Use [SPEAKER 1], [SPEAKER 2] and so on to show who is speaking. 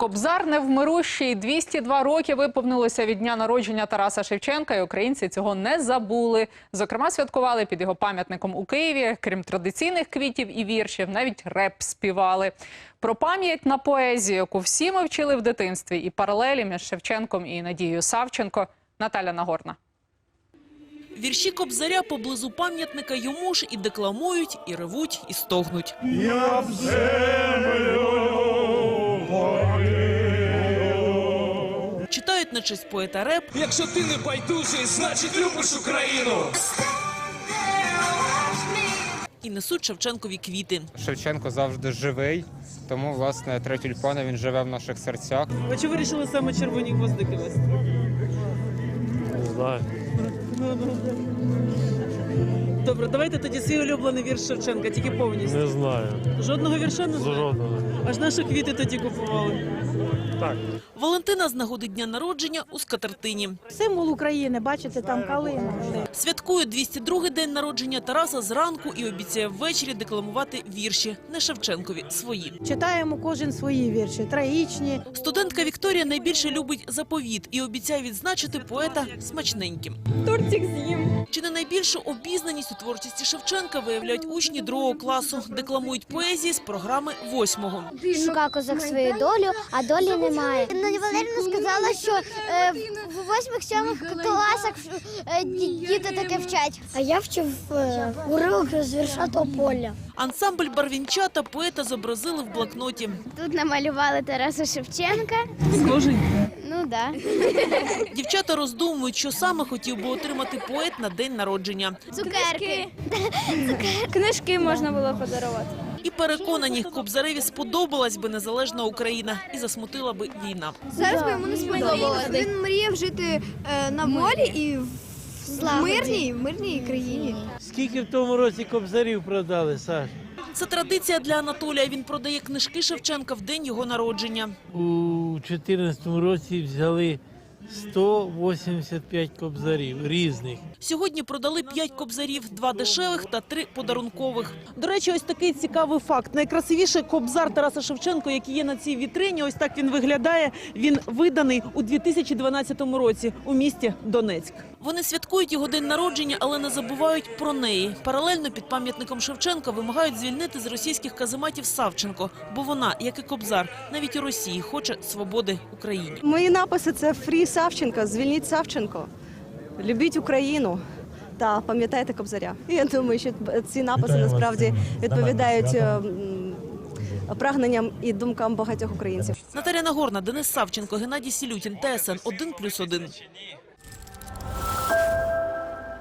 [SPEAKER 1] Кобзар невмирущий. 202 роки виповнилося від дня народження Тараса Шевченка, і українці цього не забули. Зокрема, святкували під його пам'ятником у Києві. Крім традиційних квітів і віршів, навіть реп співали. Про пам'ять на поезію, яку всі ми вчили в дитинстві, і паралелі між Шевченком і Надією Савченко. Наталя Нагорна.
[SPEAKER 2] Вірші Кобзаря поблизу пам'ятника йому ж і декламують, і ревуть, і стогнуть.
[SPEAKER 3] Я в землю
[SPEAKER 2] На поета реп,
[SPEAKER 4] Якщо ти не байдужий, значить любиш Україну.
[SPEAKER 2] і несуть Шевченкові квіти.
[SPEAKER 5] Шевченко завжди живий, тому власне три тюльпани він живе в наших серцях.
[SPEAKER 6] А чи вирішили саме червоні гвоздики вести?
[SPEAKER 7] Не знаю.
[SPEAKER 6] Добре, давайте тоді свій улюблений вірш Шевченка, тільки повністю.
[SPEAKER 7] Не знаю.
[SPEAKER 6] Жодного вірша не знаю?
[SPEAKER 7] Жодного.
[SPEAKER 6] Аж наші квіти тоді купували.
[SPEAKER 7] Так.
[SPEAKER 2] Валентина з нагоди дня народження у скатертині.
[SPEAKER 8] Символ України, бачите, там калина.
[SPEAKER 2] Святкує 202-й день народження Тараса зранку і обіцяє ввечері декламувати вірші, не Шевченкові, свої.
[SPEAKER 8] Читаємо кожен свої вірші, троїчні.
[SPEAKER 2] Студентка Вікторія найбільше любить заповіт і обіцяє відзначити поета смачненьким.
[SPEAKER 9] Тортик з'їм.
[SPEAKER 2] Чи не найбільшу обізнаність у творчості Шевченка виявляють учні другого класу, декламують поезії з програми восьмого.
[SPEAKER 10] Шукав козак свою долю, а долі немає. Надя Валерівна сказала, що е, в восьмих-сьомих класах е, діти таке вчать. А я вчив е, уривок з вірша поля.
[SPEAKER 2] Ансамбль барвінчата поета зобразили в блокноті.
[SPEAKER 10] Тут намалювали Тараса Шевченка.
[SPEAKER 6] Схожий?
[SPEAKER 10] Ну да.
[SPEAKER 2] Дівчата роздумують, що саме хотів би отримати поет на день народження.
[SPEAKER 10] Цукерки.
[SPEAKER 9] Книжки можна було подарувати.
[SPEAKER 2] І переконані, Кобзареві сподобалась би незалежна Україна і засмутила би війна.
[SPEAKER 10] Зараз би йому не сподобалося.
[SPEAKER 9] Він мріяв жити е, на волі і в мирній, в мирній країні.
[SPEAKER 7] Скільки в тому році кобзарів продали, Саш?
[SPEAKER 2] Це традиція для Анатолія. Він продає книжки Шевченка в день його народження.
[SPEAKER 7] У 2014 році взяли 185 кобзарів різних.
[SPEAKER 2] Сьогодні продали п'ять кобзарів, два дешевих та три подарункових.
[SPEAKER 6] До речі, ось такий цікавий факт. Найкрасивіший кобзар Тараса Шевченко, який є на цій вітрині, ось так він виглядає. Він виданий у 2012 році у місті Донецьк.
[SPEAKER 2] Вони святкують його день народження, але не забувають про неї. Паралельно під пам'ятником Шевченка вимагають звільнити з російських казематів Савченко, бо вона, як і Кобзар, навіть у Росії хоче свободи Україні.
[SPEAKER 11] Мої написи це Фрі Савченко, звільніть Савченко, любіть Україну та пам'ятайте Кобзаря. Я думаю, що ці написи насправді відповідають е, прагненням і думкам багатьох українців.
[SPEAKER 2] Наталя Нагорна, Денис Савченко, Геннадій Сілютін, ТСН 1+,1.